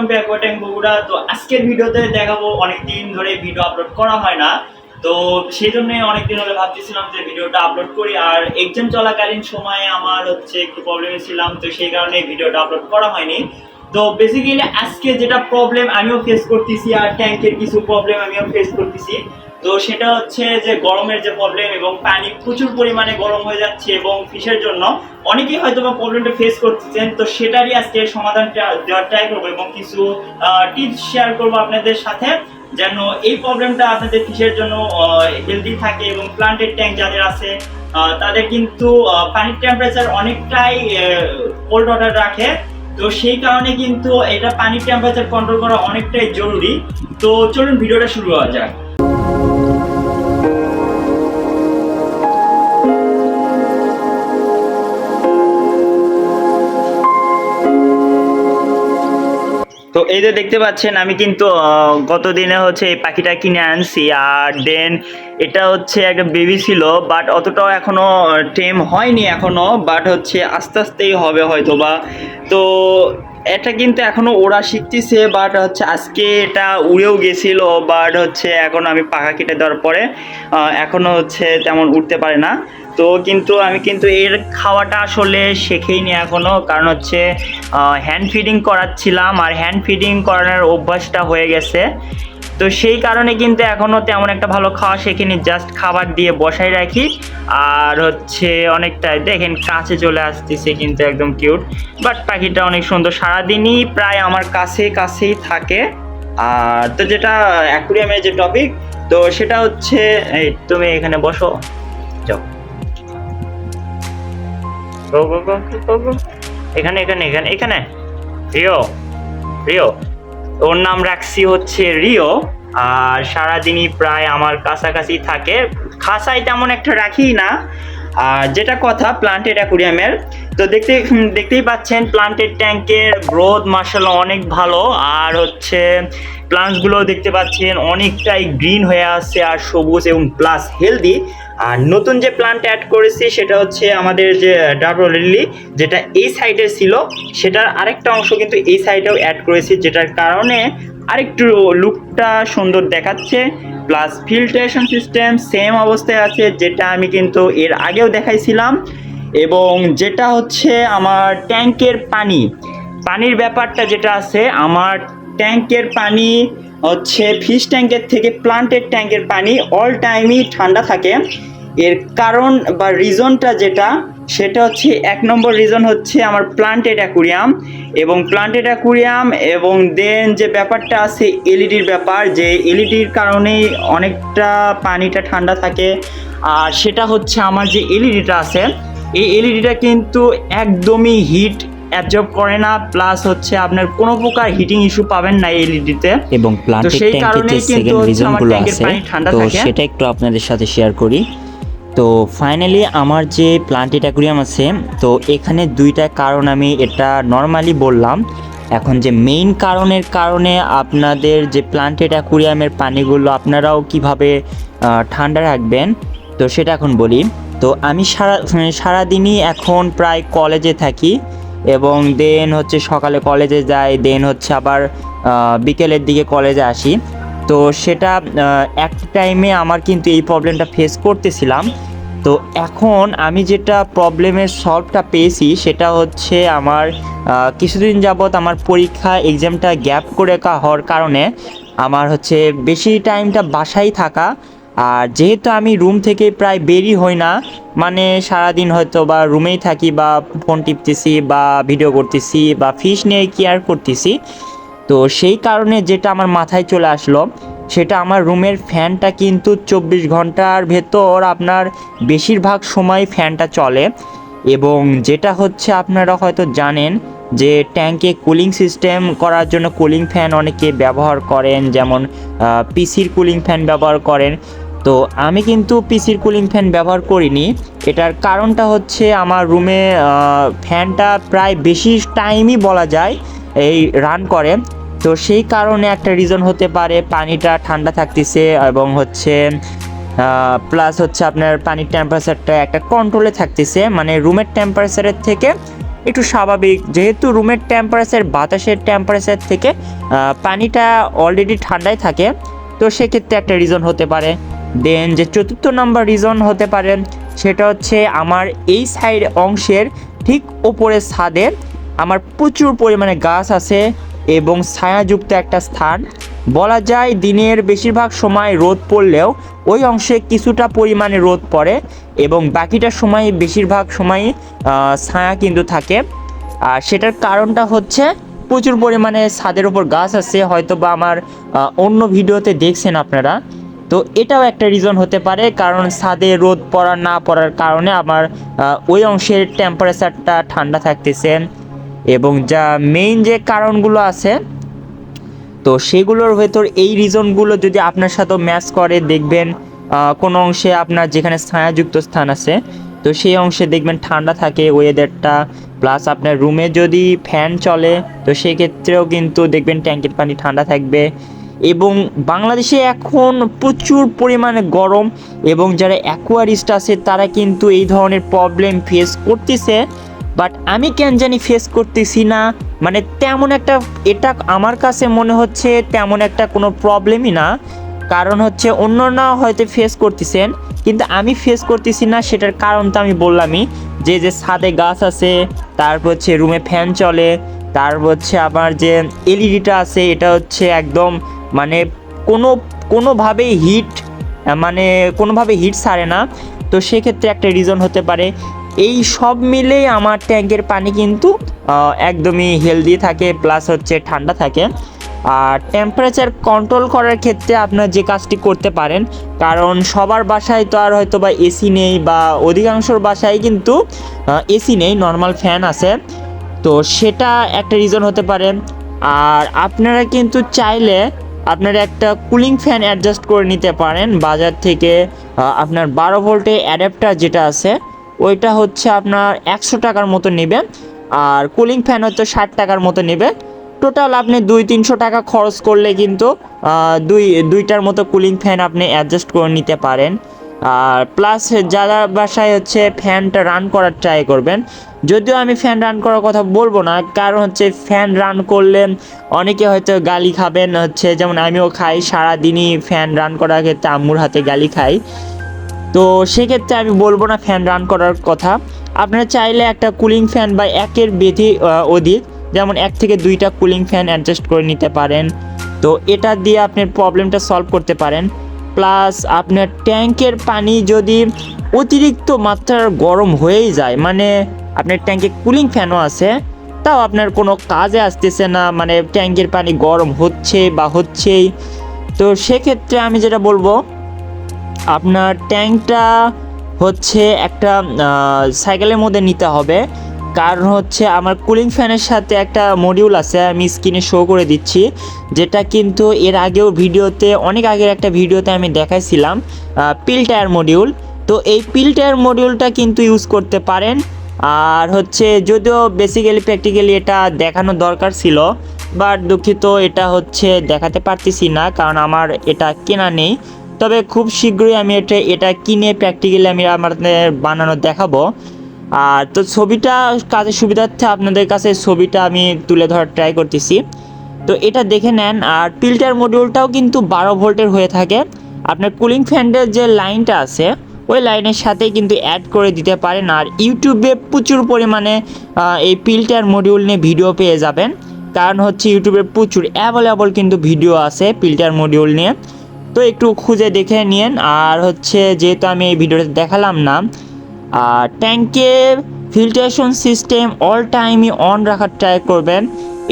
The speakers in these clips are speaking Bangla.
Welcome back অ্যাকোয়াট্যাঙ্ক Bogura. তো আজকের ভিডিওতে দেখাবো, অনেকদিন ধরে ভিডিও আপলোড করা হয় না। তো সেই জন্য অনেকদিন হলে ভাবতেছিলাম যে ভিডিওটা আপলোড করি। আর এক্সাম চলাকালীন সময়ে আমার হচ্ছে একটু প্রবলেমে ছিলাম, তো সেই কারণে ভিডিওটা আপলোড করা হয়নি। তো বেসিক্যালি আজকে যেটা প্রবলেম আমিও ফেস করতেছি। আর ট্যাঙ্কের কিছু প্রবলেম আমিও ফেস করতেছি। তো সেটা হচ্ছে যে গরমের যে প্রবলেম এবং পানি প্রচুর পরিমাণে গরম হয়ে যাচ্ছে এবং ফিশের জন্য অনেকেই হয়তো বা প্রবলেমটা ফেস করতেছেন। তো সেটারই আজকে সমাধানটা দেওয়ার ট্রাই করব এবং কিছু টিপস শেয়ার করব আপনাদের সাথে যেন এই প্রবলেমটা আপনাদের ফিশের জন্য হেলদি থাকে এবং প্লান্টের ট্যাঙ্ক যাদের আছে তাদের কিন্তু পানির টেম্পারেচার অনেকটাই কোল্ড ওয়াটার রাখে। তো সেই কারণে কিন্তু এটা পানির টেম্পারেচার কন্ট্রোল করা অনেকটাই জরুরি। তো চলুন ভিডিওটা শুরু হওয়া যাক। তো এই যে দেখতে পাচ্ছেন আমি কিন্তু আহ, গত দিনে হচ্ছে এই পাখিটা কিনে আনছি। আর দেন এটা হচ্ছে একটা বেবি ছিল বাট অতটাও এখনও টেম হয়নি এখনও বাট হচ্ছে আস্তে আস্তেই হবে হয়তো বা তো এটা কিন্তু এখনও ওরা শিখতেছে বাট হচ্ছে আজকে এটা উড়েও গেছিল বাট হচ্ছে এখন আমি পাখা কেটে দেওয়ার পরে আহ, এখনও হচ্ছে তেমন উঠতে পারে না। তো কিন্তু আমি কিন্তু এর খাওয়াটা আসলে শেখেইনি এখনও কারণ হচ্ছে হ্যান্ড ফিডিং করাচ্ছিলাম আর হ্যান্ড ফিডিং করানোর অভ্যাসটা হয়ে গেছে। তো সেই কারণে কিন্তু এখনও তেমন একটা ভালো খাওয়া শেখেনি জাস্ট খাবার দিয়ে বসাই রাখি। আর হচ্ছে অনেকটা, দেখেন কাছে চলে আসতেছে কিন্তু একদম কিউট বাট পাখিটা অনেক সুন্দর, সারাদিনই প্রায় আমার কাছে, কাছেই থাকে। আর তো যেটা অ্যাকুরিয়ামের যে টপিক তো সেটা হচ্ছে, এই তুমি এখানে বসো। গো গো গো গো গো। এখানে এখানে এখানে এখানে। Rio Rio. ওর নাম রাখছি হচ্ছে রিও। আর সারাদিনই প্রায় আমার কাছাকাছি থাকে। খাসায় তেমন একটা রাখি না। আর যেটা কথা প্লান্টেড অ্যাকুরিয়ামের তো দেখতে দেখতেই পাচ্ছেন প্লান্টেড ট্যাঙ্কের গ্রোথ মার্শাল অনেক ভালো। আর হচ্ছে প্লান্টসগুলো দেখতে পাচ্ছেন, অনেকটাই গ্রিন হয়ে আসছে আর সবুজ এবং প্লাস হেলদি আর নতুন যে প্লান্ট অ্যাড করেছি, সেটা হচ্ছে আমাদের যে ডাবল লিলি, যেটা এই সাইডে ছিল, সেটার আরেকটা অংশ কিন্তু এই সাইডেও অ্যাড করেছি, যেটার কারণে আরেকটু লুকটা সুন্দর দেখাচ্ছে প্লাস ফিল্ট্রেশন সিস্টেম সেম অবস্থায় আছে, যেটা আমি কিন্তু এর আগেও দেখাইছিলাম, এবং যেটা হচ্ছে আমার ট্যাঙ্কের পানি। পানির ব্যাপারটা যেটা আছে, আমার ট্যাঙ্কের পানি হচ্ছে ফিশ ট্যাঙ্কের থেকে প্লান্টের ট্যাঙ্কের পানি অল টাইমই ঠান্ডা থাকে। এর কারণ বা রিজনটা যেটা সেটা হচ্ছে এক নম্বর রিজন হচ্ছে আমার প্লান্টেড অ্যাকুরিয়াম এবং প্লান্টেড অ্যাকুরিয়াম এবং দেন যে ব্যাপারটা আছে এলইডির ব্যাপার যে এলইডির কারণেই অনেকটা পানিটা ঠান্ডা থাকে। আর সেটা হচ্ছে আমার যে এলইডিটা আছে এই এলইডিটা কিন্তু একদমই হিট অ্যাবজর্ব করে না প্লাস হচ্ছে আপনার কোনো প্রকার হিটিং ইস্যু পাবেন না এলইডিতে এবং প্লান্টেড ট্যাঙ্কের যে সেকেন্ড রিজনগুলো আছে তো থাকে। সেটা একটু আপনাদের সাথে শেয়ার করি। তো ফাইনালি আমার যে প্লান্টেড অ্যাকুরিয়াম আছে, তো এখানে দুইটা কারণ আমি এটা নর্মালি বললাম। এখন যে মেইন কারণের কারণে আপনাদের যে প্লান্টেড অ্যাকুরিয়ামের পানিগুলো আপনারাও কীভাবে ঠান্ডা রাখবেন, তো সেটা এখন বলি। তো আমি সারা, সারাদিনই এখন প্রায় কলেজে থাকি এবং দেন হচ্ছে সকালে কলেজে যাই দেন হচ্ছে আবার বিকেলের দিকে কলেজে আসি। তো সেটা একটা টাইমে আমার কিন্তু এই প্রবলেমটা ফেস করতেছিলাম। তো এখন আমি যেটা প্রবলেমের সলভটা পেয়েছি সেটা হচ্ছে আমার কিছুদিন যাবৎ আমার পরীক্ষা এক্সামটা গ্যাপ করে হওয়ার কারণে আমার হচ্ছে বেশি টাইমটা বাসায় থাকা। আর যেহেতু আমি রুম থেকে প্রায় বেরি হই না মানে সারাদিন হয়তো বা রুমেই থাকি বা ফোন টিপতেছি বা ভিডিও করতেছি বা ফিশ নিয়ে কেয়ার করতেছি তো সেই কারণে যেটা আমার মাথায় চলে আসলো, সেটা আমার রুমের ফ্যানটা কিন্তু চব্বিশ ঘণ্টার ভেতর আপনার বেশিরভাগ সময় ফ্যানটা চলে। এবং যেটা হচ্ছে আপনারা হয়তো জানেন যে ট্যাঙ্কে কুলিং সিস্টেম করার জন্য কুলিং ফ্যান অনেকে ব্যবহার করেন, যেমন পিসির কুলিং ফ্যান ব্যবহার করেন। তো আমি কিন্তু পিসির কুলিং ফ্যান ব্যবহার করিনি। এটার কারণটা হচ্ছে আমার রুমে ফ্যানটা প্রায় বেশি টাইমই বলা যায়, এই রান করে। তো সেই কারণে একটা রিজন হতে পারে পানিটা ঠান্ডা থাকতেছে এবং হচ্ছে প্লাস হচ্ছে আপনার পানির টেম্পারেচারটা একটা কন্ট্রোলে থাকতেছে। মানে রুমের টেম্পারেচারের থেকে একটু স্বাভাবিক। যেহেতু রুমের টেম্পারেচার বাতাসের টেম্পারেচার থেকে পানিটা অলরেডি ঠান্ডায় থাকে, তো সেক্ষেত্রে একটা রিজন হতে পারে। দেন যে চতুর্থ নম্বর রিজন হতে পারে, সেটা হচ্ছে আমার এই সাইড অংশের ঠিক ওপরে ছাদে আমার প্রচুর পরিমাণে গাছ আছে। এবং ছায়াযুক্ত একটা স্থান। বলা যায় দিনের বেশিরভাগ সময় রোদ পড়লেও ওই অংশে কিছুটা পরিমাণে রোদ পড়ে এবং বাকিটা সময় বেশিরভাগ সময়ই ছায়া কিন্তু থাকে। আর সেটার কারণটা হচ্ছে প্রচুর পরিমাণে ছাদের উপর গাছ আছে হয়তো বা আমার অন্য ভিডিওতে দেখছেন আপনারা। তো এটাও একটা রিজন হতে পারে, কারণ ছাদে রোদ পড়া না পড়ার কারণে আমার ওই অংশের টেম্পারেচারটা ঠান্ডা থাকতেছে। এবং যা মেইন যে কারণগুলো আছে, তো সেগুলোর ভেতর এই রিজনগুলো যদি আপনার সাথেও ম্যাচ করে, দেখবেন কোনো অংশে আপনার যেখানে ছায়াযুক্ত স্থান আছে, তো সেই অংশে দেখবেন ঠান্ডা থাকে ওয়েদারটা প্লাস আপনার রুমে যদি ফ্যান চলে, তো সেক্ষেত্রেও কিন্তু দেখবেন ট্যাঙ্কের পানি ঠান্ডা থাকবে। এবং বাংলাদেশে এখন প্রচুর পরিমাণে গরম এবং যারা অ্যাকোয়ারিস্ট আছে, তারা কিন্তু এই ধরনের প্রবলেম ফেস করতেছে। বাট আমি কেন জানি ফেস করতেছি না। মানে তেমন একটা, এটা আমার কাছে মনে হচ্ছে তেমন একটা কোনো প্রবলেমই না। কারণ হচ্ছে অন্যরা হয়তো ফেস করতেছেন, কিন্তু আমি ফেস করতেছি না, সেটার কারণ তো আমি বললামই। যে যে ছাদে গাছ আছে, তারপর হচ্ছে রুমে ফ্যান চলে, তারপর হচ্ছে আমার যে এলইডিটা আছে, এটা হচ্ছে একদম মানে কোনো, কোনোভাবেই হিট মানে কোনোভাবে হিট সারে না। তো সেক্ষেত্রে একটা রিজন হতে পারে। এই সব মিলেই আমার ট্যাঙ্কের পানি কিন্তু একদমই হেলদি থাকে প্লাস হচ্ছে ঠান্ডা থাকে। আর টেম্পারেচার কন্ট্রোল করার ক্ষেত্রে আপনার যে কাজটি করতে পারেন, কারণ সবার বাসায় তো আর হয়তো বা এসি নেই বা অধিকাংশর বাসায় কিন্তু এসি নেই নর্মাল ফ্যান আছে। তো সেটা একটা রিজন হতে পারে। আর আপনারা কিন্তু চাইলে আপনারা একটা কুলিং ফ্যান অ্যাডজাস্ট করে নিতে পারেন। বাজার থেকে আপনার বারো ভোল্টে অ্যাডাপ্টার যেটা আছে ওইটা হচ্ছে আপনার একশো টাকার মতো নেবে, আর কুলিং ফ্যান হয়তো ষাট টাকার মতো নেবে। টোটাল আপনি দুই তিনশো টাকা খরচ করলে কিন্তু দুই, দুইটার মতো কুলিং ফ্যান আপনি অ্যাডজাস্ট করে নিতে পারেন। আর প্লাস যারা বাসায় হচ্ছে ফ্যানটা রান করার ট্রাই করবেন, যদিও আমি ফ্যান রান করার কথা বলব না, কারণ হচ্ছে ফ্যান রান করলে অনেকে হয়তো গালি খাবেন, হচ্ছে যেমন আমিও খাই, সারাদিনই ফ্যান রান করার ক্ষেত্রে আম্মুর হাতে গালি খাই। তো সেক্ষেত্রে আমি বলব না ফ্যান রান করার কথা। আপনারা চাইলে একটা কুলিং ফ্যান বা একের আহ, অধিক যেমন এক থেকে দুইটা কুলিং ফ্যান অ্যাডজাস্ট করে নিতে পারেন। তো এটা দিয়ে আপনার প্রবলেমটা সলভ করতে পারেন। প্লাস আপনার ট্যাঙ্কের পানি যদি অতিরিক্ত মাত্রার গরম হয়েই যায় মানে আপনার ট্যাঙ্কে কুলিং ফ্যানও আছে তাও আপনার কোনো কাজে আসতেছে না মানে ট্যাঙ্কের পানি গরম হচ্ছে বা হচ্ছেই। তো সেক্ষেত্রে আমি যেটা বলব আপনার ট্যাঙ্কটা হচ্ছে একটা সাইকেলের মধ্যে নিতে হবে। কারণ হচ্ছে আমার কুলিং ফ্যানের সাথে একটা মডিউল আছে, আমি স্ক্রিনে শো করে দিচ্ছি। যেটা কিন্তু এর আগেও ভিডিওতে, অনেক আগের একটা ভিডিওতে আমি দেখাইছিলাম পিল টায়ার মডিউল তো এই পিল টায়ার মডিউলটা কিন্তু ইউজ করতে পারেন। আর হচ্ছে যদিও বেসিক্যালি প্র্যাকটিক্যালি এটা দেখানো দরকার ছিল বাট দুঃখিত এটা হচ্ছে দেখাতে পারতেছি না, কারণ আমার এটা কেনা নেই। তবে খুব শীঘ্রই আমি এটা এটা কিনে প্র্যাকটিক্যালি আমি আমাদের বানানো দেখাবো। আর তো ছবিটা, কাজের সুবিধার্থে আপনাদের কাছে ছবিটা আমি তুলে ধরার ট্রাই করতেছি। তো এটা দেখে নেন, আর ফিল্টার মডিউলটাও কিন্তু বারো ভোল্টের হয়ে থাকে। আপনার কুলিং ফ্যানের যে লাইনটা আছে, ওই লাইনের সাথে কিন্তু অ্যাড করে দিতে পারেন। আর ইউটিউবে প্রচুর পরিমাণে এই ফিল্টার মডিউল নিয়ে ভিডিও পেয়ে যাবেন। কারণ হচ্ছে ইউটিউবে প্রচুর অ্যাভেলেবল কিন্তু ভিডিও আছে ফিল্টার মডিউল নিয়ে। তো একটু খুঁজে দেখে নিন আর হচ্ছে যেহেতু আমি এই ভিডিওতে দেখালাম না, আর ট্যাঙ্কের ফিল্ট্রেশন সিস্টেম অল টাইমই অন রাখার ট্রাই করবেন।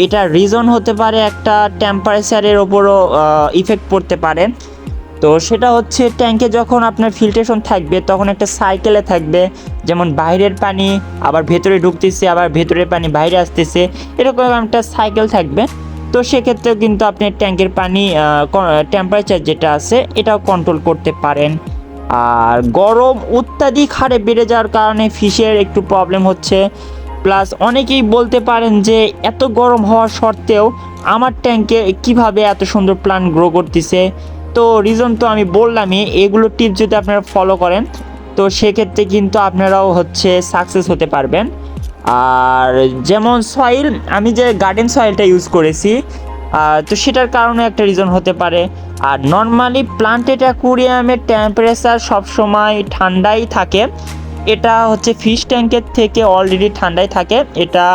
এটা রিজন হতে পারে একটা টেম্পারেচারের ওপরও ইফেক্ট পড়তে পারে। তো সেটা হচ্ছে ট্যাঙ্কে যখন আপনার ফিল্ট্রেশন থাকবে, তখন একটা সাইকেলে থাকবে। যেমন বাইরের পানি, আবার ভেতরে ঢুকতেছে, আবার ভেতরের পানি বাইরে আসতেছে, এরকম একটা সাইকেল থাকবে। তো সেক্ষেত্রেও কিন্তু আপনি ট্যাঙ্কের পানি টেম্পারেচার যেটা আছে, এটাও কন্ট্রোল করতে পারেন। আর গরম অত্যাধিক হারে বেড়ে যাওয়ার কারণে ফিশের একটু প্রবলেম হচ্ছে। প্লাস অনেকেই বলতে পারেন যে, এত গরম হওয়া সত্ত্বেও আমার ট্যাঙ্কে কীভাবে এত সুন্দর প্লান্ট গ্রো করতেছে? তো রিজন তো আমি বললামই, এগুলো টিপস যদি আপনারা ফলো করেন তো সেক্ষেত্রে কিন্তু আপনারাও হচ্ছে সাকসেস হতে পারবেন। আর যেমন সয়েল আমি যে গার্ডেন সয়েলটা ইউজ করেছি তো সেটার কারণে একটা রিজন হতে পারে। আর নর্মালি প্লান্টেড অ্যাকুরিয়ামের টেম্পারেচার সবসময় ঠান্ডাই থাকে। এটা হচ্ছে ফিশ ট্যাঙ্কের থেকে অলরেডি ঠান্ডাই থাকে। এটা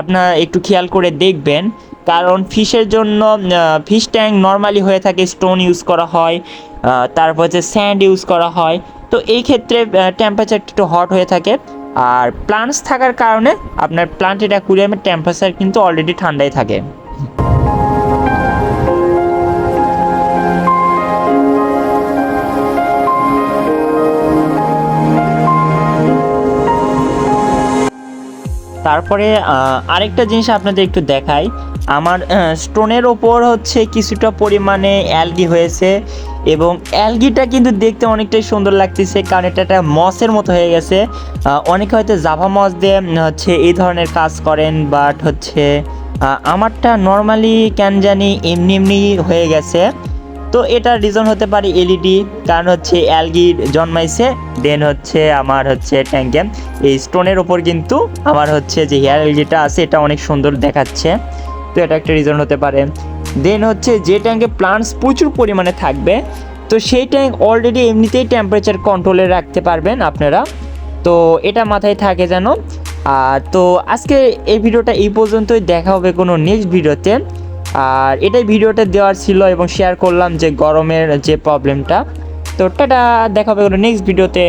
আপনার একটু খেয়াল করে দেখবেন। কারণ ফিশের জন্য ফিশ ট্যাঙ্ক নর্মালি হয়ে থাকে স্টোন ইউজ করা হয় তারপর হচ্ছে স্যান্ড ইউজ করা হয়। তো এই ক্ষেত্রে টেম্পারেচার একটু হট হয়ে থাকে। আর প্লান্টস থাকার কারণে আপনার প্লান্ট প্লান্টেড অ্যাকুরিয়ামের টেম্পারেচার কিন্তু অলরেডি ঠান্ডায় থাকে। তারপরে আরেকটা জিনিস আপনাদের একটু দেখাই। আমার স্টোনের ওপর হচ্ছে কিছুটা পরিমাণে অ্যালগি হয়েছে এবং অ্যালগিটা কিন্তু দেখতে অনেকটাই সুন্দর লাগতেছে কারণ এটা একটা মসের মতো হয়ে গেছে। অনেকে হয়তো জাভা মস দিয়ে হচ্ছে এই ধরনের কাজ করেন, বাট হচ্ছে আমারটা নর্মালি কেন জানি এমনি এমনি হয়ে গেছে। তো এটার রিজন হতে পারে এলইডি, কারণ হচ্ছে অ্যালগি জন্মাইছে, দেন হচ্ছে আমার হচ্ছে ট্যাঙ্কে। এই স্টোনের ওপর কিন্তু আমার হচ্ছে যে হেয়ার এলগিটা আছে, এটা অনেক সুন্দর দেখাচ্ছে। তো এটা একটা রিজন হতে পারে। দেন হচ্ছে যে ট্যাঙ্কে প্লান্টস প্রচুর পরিমাণে থাকবে, তো সেই ট্যাঙ্ক অলরেডি এমনিতেই টেম্পারেচার কন্ট্রোলে রাখতে পারবেন আপনারা। তো এটা মাথায় থাকে যেন। আর তো আজকে এই ভিডিওটা এই পর্যন্তই, দেখা হবে কোনো নেক্সট ভিডিওতে। আর এটাই ভিডিওটা দেওয়ার ছিল এবং শেয়ার করলাম যে গরমের যে প্রবলেমটা তো টাটা, দেখা হবে কোনো নেক্সট ভিডিওতে।